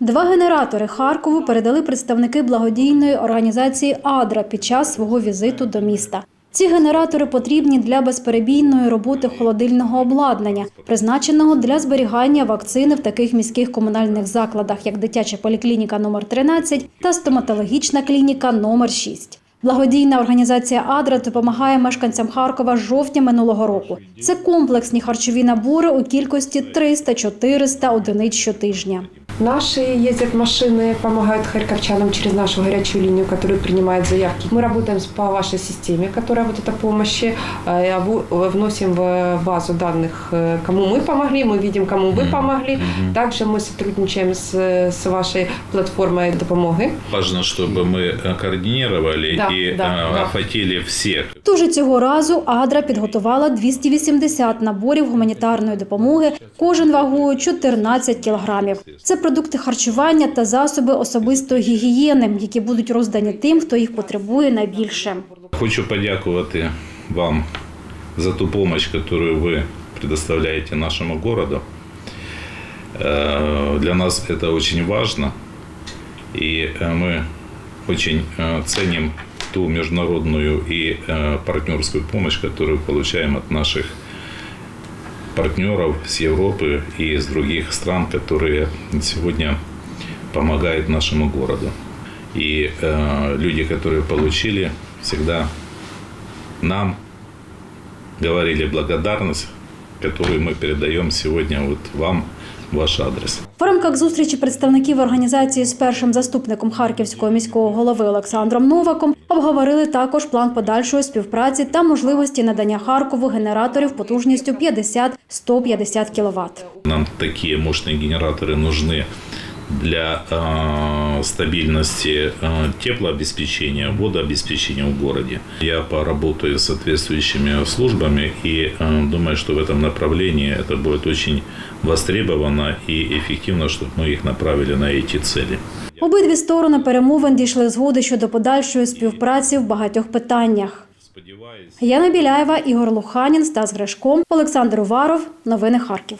Два генератори Харкову передали представники благодійної організації Адра під час свого візиту до міста. Ці генератори потрібні для безперебійної роботи холодильного обладнання, призначеного для зберігання вакцини в таких міських комунальних закладах, як дитяча поліклініка номер 13 та стоматологічна клініка номер 6. Благодійна організація Адра допомагає мешканцям Харкова з жовтня минулого року. Це комплексні харчові набори у кількості 300-400 одиниць щотижня. Наши ездят машины, помогают харьковчанам через нашу горячую линию, которая принимает заявки. Мы работаем с- по вашей системе, которая вот эта помощи, э, ву- вносим в базу данных, э, кому мы помогли, мы видим, кому вы помогли. Также мы сотрудничаем с, с вашей платформой допомоги. Важно, чтобы мы э, координировали Да, и да, э, да. охватили всех. Тож і цього разу Адра підготувала 280 наборів гуманітарної допомоги, кожен вагою 14 кілограмів. Це продукти харчування та засоби особистої гігієни, які будуть роздані тим, хто їх потребує найбільше. Хочу подякувати вам за ту помощь, которую вы предоставляете нашему городу. Э, Для нас это очень важно, и э, мы очень э, ценим ту международную и э, партнерскую помощь, которую получаем от наших партнеров С Европы и из других стран, которые сегодня помогают нашему городу. И э, люди, которые получили, всегда нам говорили благодарность, которую мы передаем сегодня вот вам, в ваш адрес. В рамках зустрічі представників організації з першим заступником харківського міського голови Олександром Новаком обговорили також план подальшої співпраці та можливості надання Харкову генераторів потужністю 50-150 кВт. Нам такие мощные генераторы нужны для э, стабильности э, теплообеспечения, водообеспечения в городе. Я поработаю с соответствующими службами и э, думаю, что в этом направлении это будет очень востребовано и эффективно, чтобы мы их направили на эти цели. Обидві сторони перемовин дійшли згоди щодо подальшої співпраці в багатьох питаннях. Сподіваюсь. Яна Біляєва, Ігор Луханін, Стас Гришко, Олександр Уваров. Новини Харків.